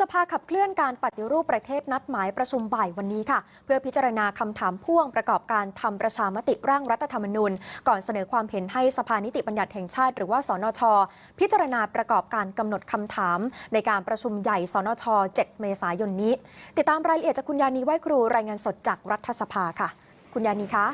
สภาขับเคลื่อนการปฏิรูปประเทศนัดหมายประชุมบ่ายวันนี้ค่ะ เพื่อพิจารณาคำถามพ่วงประกอบการทำประชามติร่างรัฐธรรมนูญ ก่อนเสนอความเห็นให้สภานิติบัญญัติแห่งชาติ หรือว่าสนช พิจารณาประกอบการกำหนดคำถาม ในการประชุมใหญ่สนช 7 เมษายนนี้ ติดตามรายละเอียดจากคุณยานีไหวครูรายงานสดจากรัฐสภาค่ะ คุณยานีคะ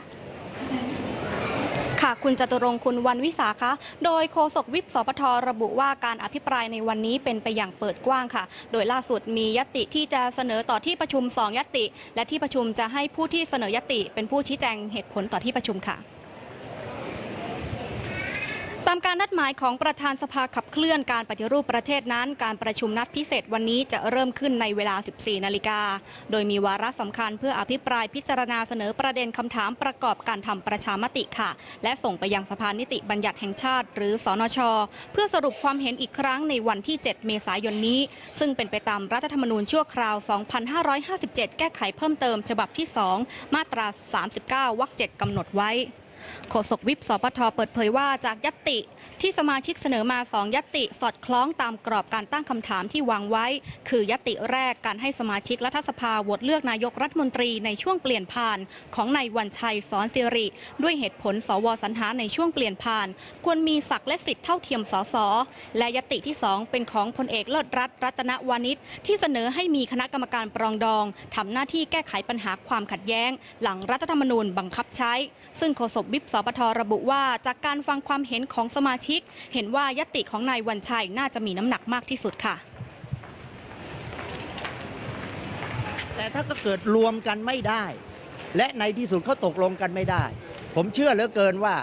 ค่ะ คุณจตุรงค์คุณวันวิสาคะโดยโฆษกวิปสปทระบุว่าการอภิปรายในวันนี้เป็นไปอย่างเปิดกว้างค่ะ โดยล่าสุดมียติที่จะเสนอต่อที่ประชุม 2 ยติ และที่ประชุมจะให้ผู้ที่เสนอยติ เป็นผู้ชี้แจงเหตุผลต่อที่ประชุมค่ะามการนัดหมายของประธานสภาขับเคลื่อนการปฏิรูปประเทศนั้น การประชุมนัดพิเศษวันนี้จะเริ่มขึ้นในเวลา 14 นาฬิกา โดยมีวาระสำคัญเพื่ออภิปรายพิจารณาเสนอประเด็นคำถามประกอบการทำประชามติค่ะ และส่งไปยังสภานิติบัญญัติแห่งชาติ หรือสนช เพื่อสรุปความเห็นอีกครั้งในวันที่ 7 เมษายนนี้ ซึ่งเป็นไปตามรัฐธรรมนูญชั่วคราว 2557 แก้ไขเพิ่มเติม ฉบับที่ 2 มาตรา 39 วรรค 7กำหนดไว้ โฆษกวิปสปทเปิดเผยว่าจากยตติที่สมาชิกเสนอมาสองยตติสอดคล้องตามกรอบการตั้งคำถามที่วางไว้ คือยตติแรกการให้สมาชิกรัฐสภาโหวตเลือกนายกรัฐมนตรีในช่วงเปลี่ยนผ่านของนายวันชัยสอนสิริ ด้วยเหตุผลสวสรรหาในช่วงเปลี่ยนผ่าน ควรมีศักดิ์และสิทธิ์เท่าเทียมสสและยติที่สองเป็นของพลเอกเลิศรัตน์รัตนวานิชที่เสนอให้มีคณะกรรมการปรองดองทำหน้าที่แก้ไขปัญหาความขัดแย้ง หลังรัฐธรรมนูญบังคับใช้ ซึ่งโฆษกวิปสปทระบุว่าจากการฟังความเห็นของสมาชิก เห็นว่ายติของนายวันชัยน่าจะมีน้ำหนักมากที่สุดค่ะ แต่ถ้าก็เกิดรวมกันไม่ได้ และในที่สุดเขาตกลงกันไม่ได้ ผมเชื่อเหลือเกินว่า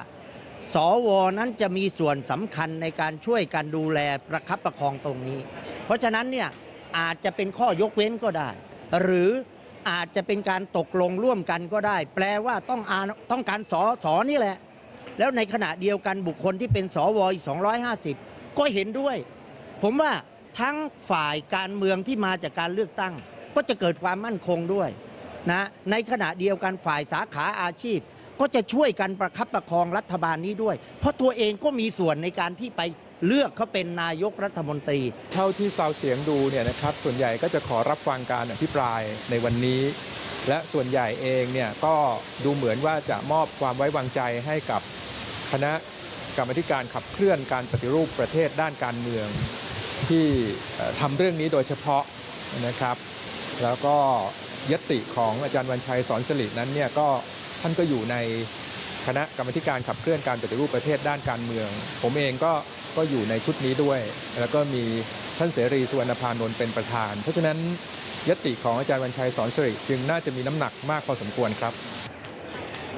สวนั้นจะมีส่วนสำคัญในการช่วยกันดูแลประคับประคองตรงนี้ เพราะฉะนั้นเนี่ยอาจจะเป็นข้อยกเว้นก็ได้ หรือ อาจจะเป็นการตกลงร่วมกันก็ได้ แปลว่าต้องอาต้องการสอสอนี่แหละ แล้วในขณะเดียวกันบุคคลที่เป็นสวอีก250 ก็เห็นด้วย ผมว่าทั้งฝ่ายการเมืองที่มาจากการเลือกตั้ง ก็จะเกิดความมั่นคงด้วยนะในขณะเดียวกันฝ่ายสาขาอาชีพ ก็จะช่วยกันประคับประคองรัฐบาลนี้ด้วย เพราะตัวเองก็มีส่วนในการที่ไปเลือกเขาเป็นนายกรัฐมนตรี เท่าที่ซาวเสียงดูเนี่ยนะครับส่วนใหญ่ก็จะขอรับฟังการอภิปรายในวันนี้ และส่วนใหญ่เองเนี่ยก็ดูเหมือนว่าจะมอบความไว้วางใจให้กับคณะกรรมาธิการขับเคลื่อนการปฏิรูปประเทศด้านการเมือง ที่ทำเรื่องนี้โดยเฉพาะนะครับ แล้วก็ยติของอาจารย์วันชัยสอนสิรินั้นเนี่ยก็ ท่านก็อยู่ในคณะกรรมการขับเคลื่อนการปฏิรูปประเทศด้านการเมือง ผมเองก็ก็อยู่ในชุดนี้ด้วย แล้วก็มีท่านเสรีสุวรรณพานนท์เป็นประธาน เพราะฉะนั้นยติของอาจารย์วันชัยสอนสิริจึงน่าจะมีน้ำหนักมากพอสมควรครับ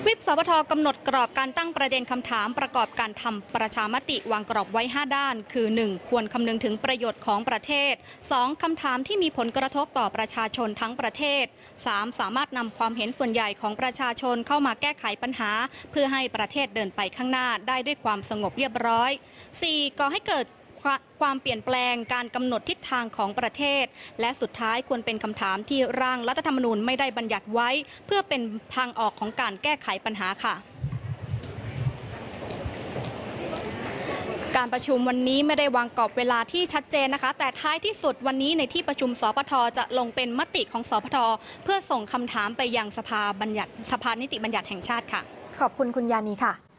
วิปสปทกำหนดกรอบการตั้งประเด็นคำถามประกอบการทำประชามติวางกรอบไว้ 5 ด้าน คือ 1. ควรคำนึงถึงประโยชน์ของประเทศ 2. คำถามที่มีผลกระทบต่อประชาชนทั้งประเทศ 3. สามารถนำความเห็นส่วนใหญ่ของประชาชนเข้ามาแก้ไขปัญหา เพื่อให้ประเทศเดินไปข้างหน้าได้ด้วยความสงบเรียบร้อย 4. ก่อให้เกิด ความเปลี่ยนแปลงการกำหนดทิศทางของประเทศ และสุดท้ายควรเป็นคำถามที่ร่างรัฐธรรมนูญไม่ได้บัญญัติไว้ เพื่อเป็นทางออกของการแก้ไขปัญหาค่ะการประชุมวันนี้ไม่ได้วางกรอบเวลาที่ชัดเจนนะคะ แต่ท้ายที่สุดวันนี้ในที่ประชุมสปทจะลงเป็นมติของสปทเพื่อส่งคำถามไปยังสภาบัญญัติสภานิติบัญญัติแห่งชาติค่ะ ขอบคุณคุณยานีค่ะ